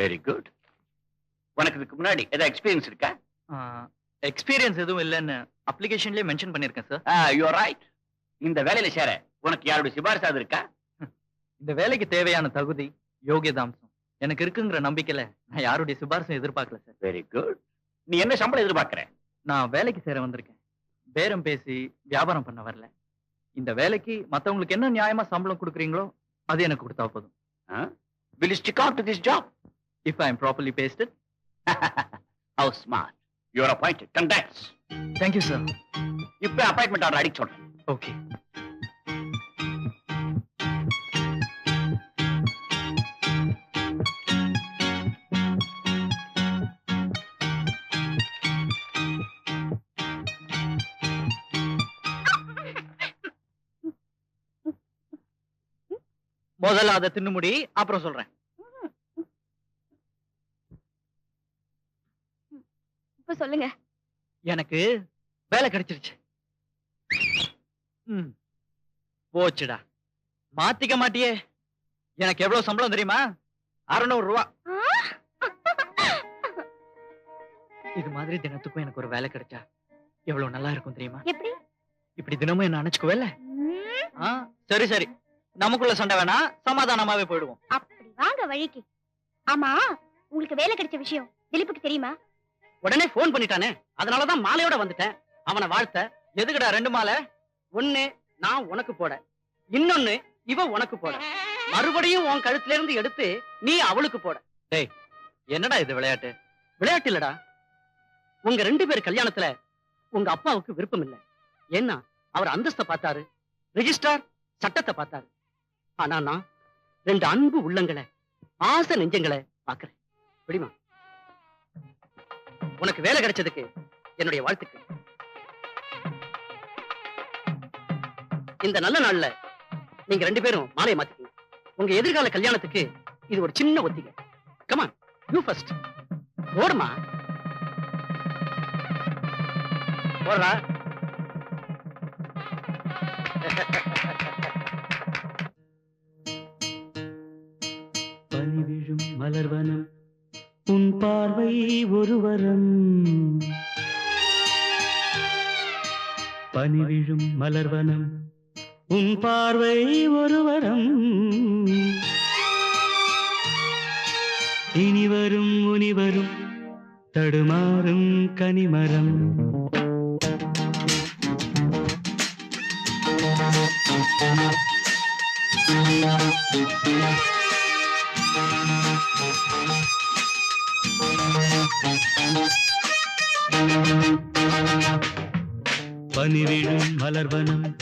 Very good உனக்கு இதுக்கு முன்னாடி ஏதாவது எக்ஸ்பீரியன்ஸ் இருக்கா? எக்ஸ்பீரியன்ஸ் எதுவும் இல்லைன்னு அப்ளிகேஷன்லயே மென்ஷன் பண்ணிருக்கேன் சார் யூ ரைட் இந்த வேலையில சேர உனக்கு யாருடைய சிபாரிசாது இருக்கா? இந்த வேலைக்கு தேவையான தகுதி யோகியதாம்சம் எனக்கு இருக்குங்கிற நம்பிக்கையில நான் யாருடைய சிபாரிசும் எதிர்பார்க்கல சார் வெரி குட் நீ என்ன சம்பளம் எதிர்பார்க்கற? நான் வேலைக்கு சேர வந்திருக்கேன். பேரம் பேசி வியாபாரம் பண்ண வரல. இந்த வேலைக்கு மத்தவங்களுக்கு என்ன நியாயமா சம்பளம் கொடுக்குறீங்களோ அது எனக்கு கொடுத்தா போதும். will you stick out to this if I am properly based how smart. You are appointed. Congrats. Thank you sir இப்ப அப்பாயின்மெண்ட் ஆர்டர் அடிக்க சொல்றேன் ஓகே முதல்ல அதை தின்னு முடி அப்புறம் சொல்றேன். சொல்லுங்க. எனக்கு வேலை கிடைச்சிருச்சு. போச்சுடா. மாத்திக்க மாட்டியே. எனக்கு எவ்வளவு சம்பளம் தெரியுமா? அறுநூறு ரூபா. இது மாதிரி தினத்துக்கும் எனக்கு ஒரு வேலை கிடைச்சா எவ்வளவு நல்லா இருக்கும் தெரியுமா? எப்படி? இப்படி தினமும் என்ன அணைச்சுக்குவேல ம், ஆ சரி சரி. நமக்குள்ள சண்டை வேணா சமாதானமாவே போயிடுவோம். அப்படி வாங்க வழிக்கு. ஆமா உங்களுக்கு வேலை கிடைச்ச விஷயம் திலீப்புக்கு தெரியுமா? உடனே போன் பண்ணிட்டானே. அதனாலதான் மாலையோட வந்துட்டேன். அவனை வாழ்த்த எதுக்குடா ரெண்டு மாலை. ஒண்ணு நான் உனக்கு போட. இன்னொன்னு இவ உனக்கு போட. மறுபடியும் உன் கழுத்துல இருந்து எடுத்து நீ அவளுக்கு போட. டேய் என்னடா இது விளையாட்டு? விளையாட்டு இல்லடா. உங்க ரெண்டு பேர் கல்யாணத்துல உங்க அப்பாவுக்கு விருப்பம் இல்ல. ஏன்னா அவர் அந்தஸ்தை பார்த்தாரு. ரெஜிஸ்டார் சட்டத்தை பார்த்தாரு. ஆனா நான் ரெண்டு அன்பு உள்ளங்களை ஆசை நெஞ்சங்களை பாக்குறேன் பிடிமா உனக்கு வேலை கிடைச்சதுக்கு என்னுடைய வாழ்த்துக்கள். இந்த நல்ல நாள்ல நீங்க ரெண்டு பேரும் மாலையை மாத்திக்கீங்க. உங்க எதிர்கால கல்யாணத்துக்கு இது ஒரு சின்ன ஒத்திகை. கமான் யூ ஃபர்ஸ்ட் ஓடுமா ஓடுறா மலர்வனம் உன் பார்வை ஒருவரம் இனிவரும் முனிவரும் தடுமாறும் கனிமரம் Thank you. பனிவிழும் மலர்வனம்.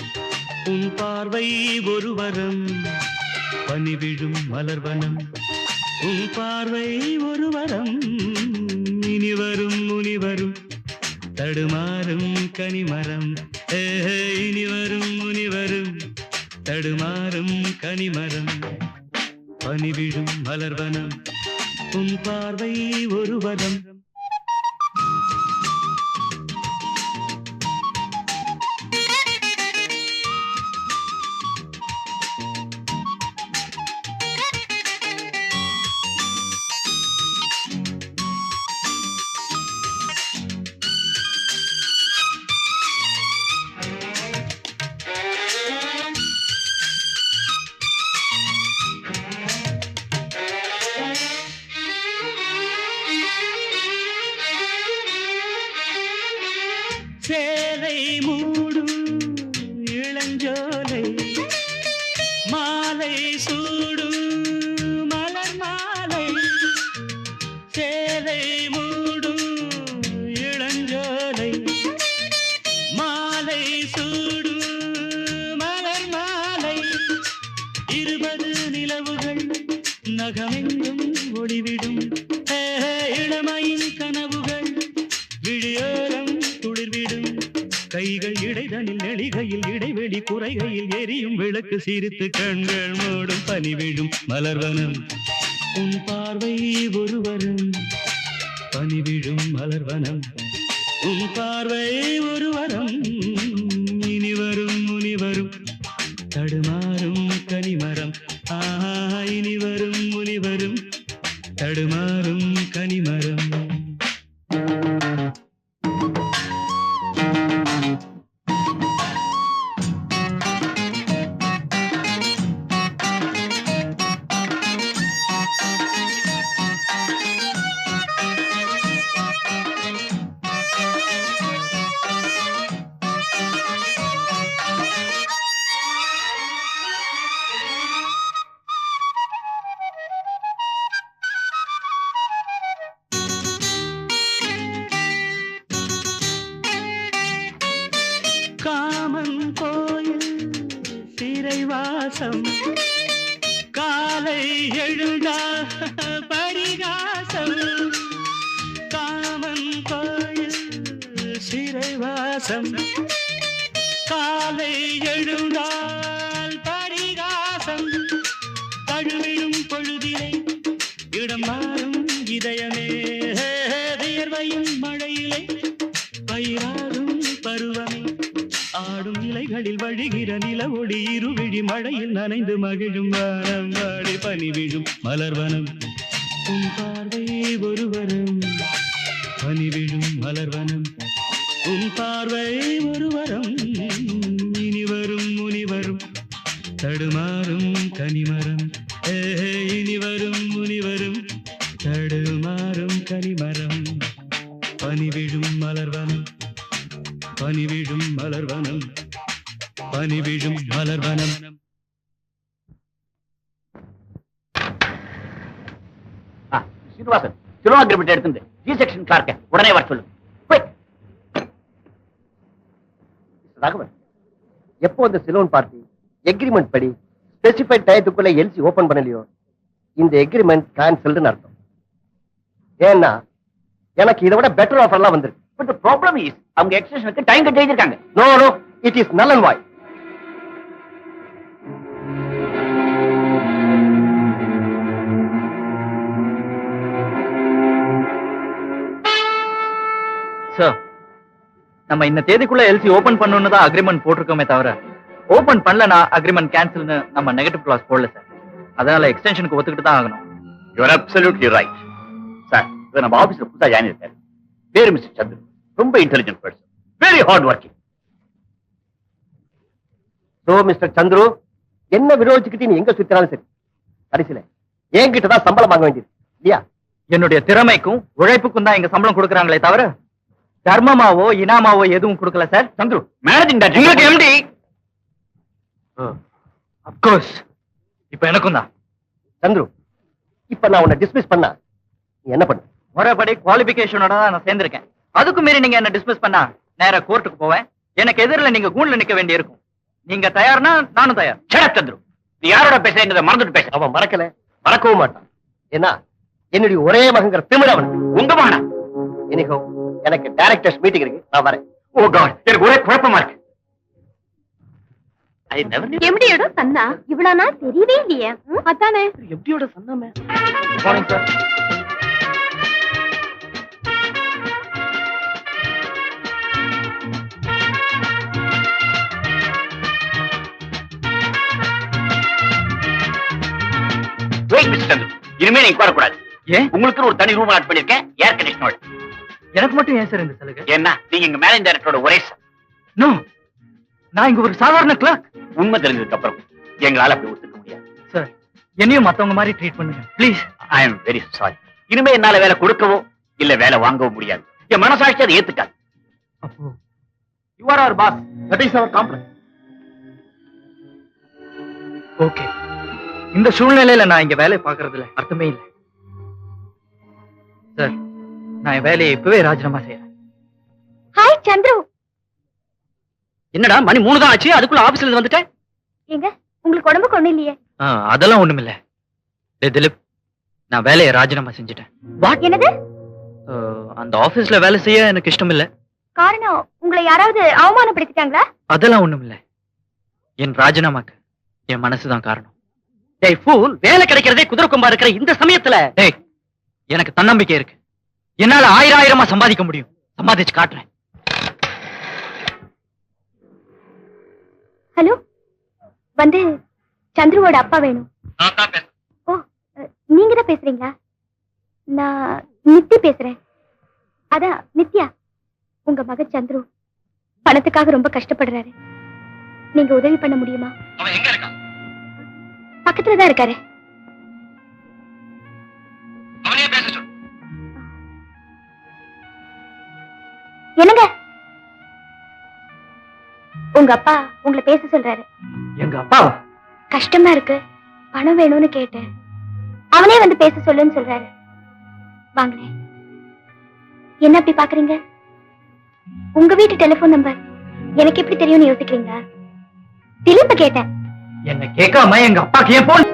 உன் பார்வை ஒருவரம் பனிவிழும் மலர்வனம். உன் பார்வை ஒருவரம் இனிவரும் முனிவரும் தடுமாறும் கனிமரம். இனிவரும் முனிவரும் தடுமாறும் கனிமரம். பனிவிழும் மலர்வனம். உன் பார்வை ஒருவரம் இடைவெளி எரியும் விளக்கு சிரித்து கண்கள் மூடும் பனிவிடும் மலர்வனம். உன் பார்வை ஒருவரும் பனிவிடும் மலர்வனம். உன் பார்வை ஒருவரும் இனி வரும் முனி தடுமாறும் கனிமரம். ஆஹா இனி வரும் முனி தடுமாறும் கனிமரம். பரிகாசம் காலை எழுந்தால் பரிகாசம். தழுவிடும் பொழுதிலே இடம் மாறும் இதயமே. வியர்வையும் மழையிலே பயிராடும் பருவமே. ஆடும் இலைகளில் வழிகிற நில ஒளி இருவிழி மழையில் நனைந்து மகிழும் வானம். வாடி பனி விழும் மலர்வனம். உன் பார்வை ஒருவரும் பனி விழும் மலர்வனம். உன் பார்வை ஒருவரும் இனி வரும் முனிவரும். தடுமாறும் கனிமரம். ஏ இனி வரும் முனிவரும். தடுமாறும் கனிமரம். பனிவிழும் மலர்வனம். பனிவிழும் மலர்வனம். பனிவிழும் மலர்வனம். ஆ, Srinivasan silo agreement G section கிளார்க்க உடனே வர சொல்லுங்க ராகவன் எப்போ அந்த சிலோன் பார்ட்டி எக்ரிமெண்ட் படி ஸ்பெசிஃபைட் டயத்துக்குள்ள எல்சி ஓபன் பண்ணலையோ இந்த எக்ரிமெண்ட் கேன்சல்டுன்னு அர்த்தம். ஏன்னா எனக்கு இதை விட பெட்டர் ஆஃபர்லாம் வந்திருக்கு. பட் ப்ராப்ளம் இஸ் அவங்க எக்ஸ்டென்ஷனுக்கு டைம் கட்டி எழுதிருக்காங்க no no it is null and void sir நம்ம இந்த தேதிக்குள்ள எல்சி ஓபன் பண்ணணும்னு தான் அக்ரிமெண்ட் போட்டிருக்கோமே தவிர ஓபன் பண்ணலனா அக்ரிமெண்ட் கேன்சல்னு நம்ம நெகட்டிவ் கிளாஸ் போடல சார் அதனால எக்ஸ்டென்ஷனுக்கு ஒத்துக்கிட்டு தான் ஆகணும். யூஆர் அப்சல்யூட்லி ரைட் சார் இது நம்ம ஆபீஸ்ல புதுசா ஜாயின் இருக்காரு பேரு மிஸ்டர் சந்திரன் ரொம்ப intelligent person very hard working so mister Chandru என்ன விரோதிச்சுக்கிட்டு நீ எங்க சுத்தினாலும் சரி. கடைசியில என்கிட்ட தான் சம்பளம் வாங்க வேண்டியது. இல்லையா? என்னுடைய திறமைக்கும் உழைப்புக்கும் தான் இங்க சம்பளம் கொடுக்கறாங்களே தவிர தர்மமாவோ இனாமாவோ எதுவும் கொடுக்கல சார் சந்துரு மேனேஜிங் டைரக்டர் உங்களுக்கு எம்டி அப்கோர்ஸ் இப்ப எனக்கும் தான். சந்துரு இப்ப நான் உன்னை டிஸ்மிஸ் பண்ணா என்ன பண்ணு? முறைப்படி குவாலிபிகேஷனோட தான் நான் சேர்ந்திருக்கேன். அதுக்கு மீறி நீங்க என்ன டிஸ்மிஸ் பண்ணா நேரா கோர்ட்டுக்கு போவேன். எனக்கு எதிரில் நீங்க கூண்ல நிக்க வேண்டி இருக்கும் நீங்க தயார்னா நானும் தயார். சடப் சந்துரு நீ யாரோட பேசுறீங்க மறந்துட்டு பேச. அவன் மறக்கல மறக்கவும் மாட்டான். ஏன்னா என்னுடைய ஒரே மகங்கிற திமிர் அவன் உங்க மகனா? எனிகோ எனக்கு டைரக்டர்ஸ் மீட்டிங் இருக்கு. நான் வரேன். ஓ காட் எனக்கு ஒரே குழப்பமா இருக்கு. ஐ நெவர் எம்டியோட சன்னா இவ்வளவு நாள் தெரியவே இல்லையே. ம், அதானே. எப்படியோட சொன்னாமே morning sir wait mister Chandru இனிமே நீங்க வரக்கூடாது ஏன்? உங்களுக்கு ஒரு தனி ரூம் ஆட் பண்ணிருக்கேன் ஏர் கண்டிஷனோட எனக்கு மட்டும் ஏன் சார் இந்த சலுகை? ஏன்னா நீங்க எங்க மேனேஜ் டைரக்டரோட ஒரே. நோ நான் இங்க ஒரு சாதாரண கிளாக் உண்மை தெரிஞ்சதுக்கு அப்புறம் எங்களால அப்படி ஒத்துக்க முடியாது. சார் என்னையும் மத்தவங்க மாதிரி ட்ரீட் பண்ணுங்க. Please I am very sorry இனிமே என்னால வேலை கொடுக்கவோ இல்ல வேலை வாங்கவும் முடியாது. என் மனசாட்சி அதை ஏத்துக்காது. அப்போ you are our boss that is our complex okay இந்த சூழ்நிலையில நான் இங்க வேலையை பாக்குறதுல அர்த்தமே இல்லை. சார் நான் என் வேலையை இப்பவே ராஜினாமா செய்யறேன் ஹாய் சந்துரு. என்னடா மணி மூணு தான் ஆச்சு அதுக்குள்ள ஆபீஸ்ல இருந்து வந்துட்டேன் எங்க உங்களுக்கு உடம்புக்கு ஒண்ணும் இல்லையே? அதெல்லாம் ஒண்ணுமில்ல டேய் திலீப் நான் வேலையை ராஜினாமா செஞ்சுட்டேன். வாட் என்னது? அந்த ஆபீஸ்ல வேலை செய்ய எனக்கு இஷ்டம் இல்ல. காரணம் உங்களை யாராவது அவமானப்படுத்திட்டாங்களா? அதெல்லாம் ஒண்ணுமில்ல என் ராஜினாமாக்கு என் மனசுதான் காரணம். டேய் ஃபூல் வேலை கிடைக்கிறதே குதிரை கொம்பா இருக்கிற இந்த சமயத்துல. டேய் எனக்கு தன்னம்பிக்கை இருக்கு. என்னால ஆயிரம் ஆயிரமா சம்பாதிக்க முடியும். சம்பாதிச்சு காட்டுறேன். ஹலோ? வந்து சந்துருவோட அப்பா வேணும். ஓ நீங்க தான் பேசுறீங்களா? நான் நித்தி பேசுறேன். அதான் நித்யா உங்க மகன் சந்துரு. பணத்துக்காக ரொம்ப கஷ்டப்படுறாரு. நீங்க உதவி பண்ண முடியுமா? பக்கத்துல தான் இருக்காரு. என்னங்க? உங்க அப்பா உங்களை பேச சொல்றாரு. எங்க அப்பா? கஷ்டமா இருக்கு. பணம் வேணும்னு கேட்டேன். அவனே வந்து பேச சொல்லுன்னு சொல்றாரு. வாங்களேன் என்ன அப்படி பாக்குறீங்க? உங்க வீட்டு டெலிபோன் நம்பர் எனக்கு எப்படி தெரியும்னு யோசிக்கிறீங்களா? திலீப்ப கேட்டேன். என்ன கேட்காம எங்க அப்பாக்கு ஏன் போன்